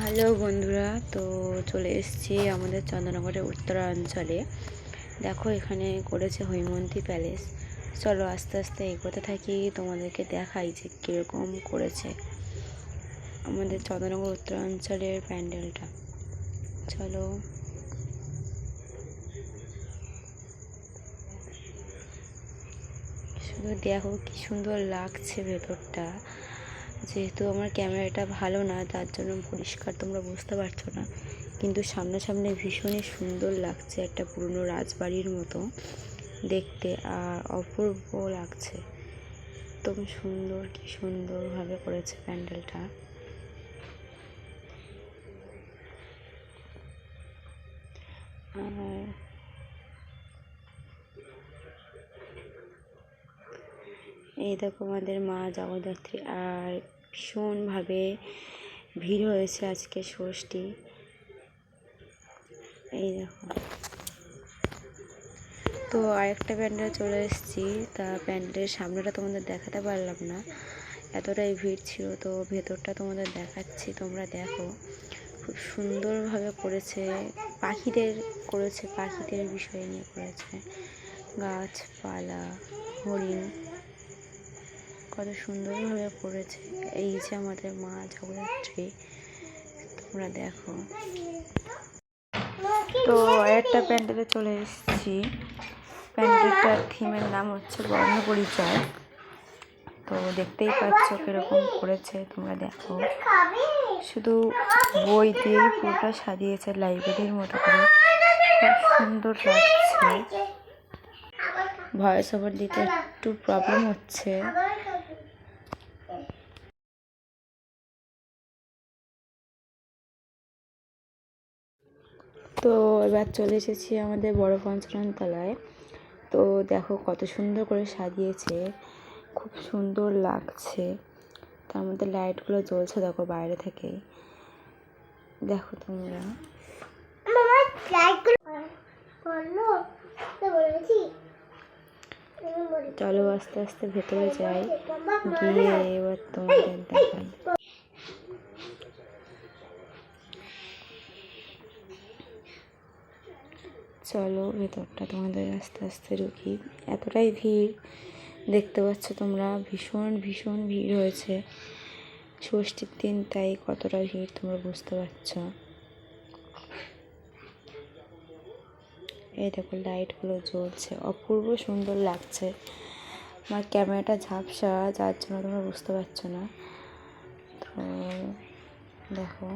Hello বন্ধুরা, তো চলে এসেছি আমাদের চন্দ্রনগরের উত্তরাঞ্চলে। দেখো, এখানে করেছে হৈমন্তী প্যালেস। চলো আস্তে আস্তে এগোতে থাকি, তোমাদেরকে দেখাই যে কীরকম করেছে আমাদের চন্দ্রনগর উত্তরাঞ্চলের প্যান্ডেলটা। চলো। শুধু দেখো কি সুন্দর লাগছে ভেতরটা। যেহেতু আমার ক্যামেরাটা ভালো না, তার জন্য পরিষ্কার তোমরা বুঝতে পারছ না। কিন্তু সামনাসামনি ভীষণই সুন্দর লাগছে একটা পুরনো রাজবাড়ির মতো দেখতে, আর অপূর্ব লাগছে। একদম সুন্দর, কি সুন্দরভাবে করেছে প্যান্ডেলটা। আর এই দেখো আমাদের মা জগদ্ধাত্রী আর ভীষণভাবে ভিড় হয়েছে আজকে ষষ্ঠী। এই দেখো। তো আরেকটা প্যান্ডেল চলে এসেছি। তা প্যান্ডেলের সামনেটা তোমাদের দেখাতে পারলাম না। এতটাই ভিড় ছিল, তো ভেতরটা তোমাদের দেখাচ্ছি, তোমরা দেখো। খুব সুন্দরভাবে করেছে, পাখিদের করেছে, পাখিদের বিষয় নিয়ে করেছে। গাছপালা, হরিণ। কত সুন্দরভাবে করেছে এই যে আমাদের মা জগদ্ধাত্রী, তোমরা দেখো। তো একটা প্যান্ডেলে চলে এসেছি। প্যান্ডেলটার থিমের নাম হচ্ছে বর্ণ পরিচয় তো দেখতেই পাচ্ছ কীরকম করেছে, তোমরা দেখো। শুধু বই দিয়েই পুরোটা সাজিয়েছে লাইব্রেরির মতো করে। খুব সুন্দর লাগছে। ভয়েস ওভার দিতে একটু প্রবলেম হচ্ছে। তো এবার চলে এসেছি আমাদের বড় পঞ্চানন তলায় তো দেখো কত সুন্দর করে সাজিয়েছে খুব সুন্দর লাগছে। তার মধ্যে লাইটগুলো জ্বলছে দেখো বাইরে থেকে। দেখো তোমরা। চলো আস্তে আস্তে ভেতরে যাই। গিয়ে এবার তোমাদের দেখাই। চলো, ভেতরটা তোমাদের আস্তে আস্তে ঢুকি এতটাই ভিড়, দেখতে পাচ্ছ তোমরা, ভীষণ ভীষণ ভিড় হয়েছে। ষষ্ঠীর দিন, তাই কতটা ভিড় তোমরা বুঝতে পারছ। এই দেখো লাইটগুলো জ্বলছে। অপূর্ব সুন্দর লাগছে। আমার ক্যামেরাটা ঝাপসা, যার জন্য তোমরা বুঝতে পারছ না। তো, দেখো।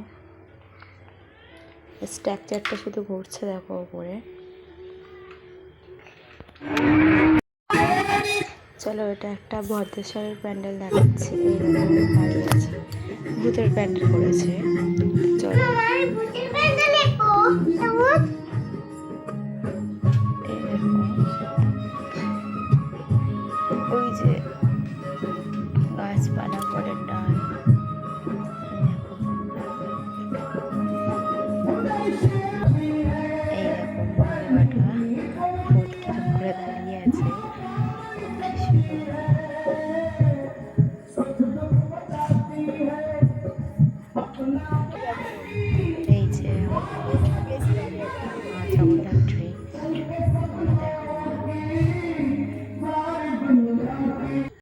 স্ট্রাকচারটা শুধু ঘুরছে, দেখো ওপরে চলো এটা একটা ভদ্রেশ্বরের প্যান্ডেল দেখাচ্ছি। এই দেখো দাঁড়িয়ে আছে। ভূতের প্যান্ডেল করেছে। চলো। ওই যে গাছপালা করে ডাল।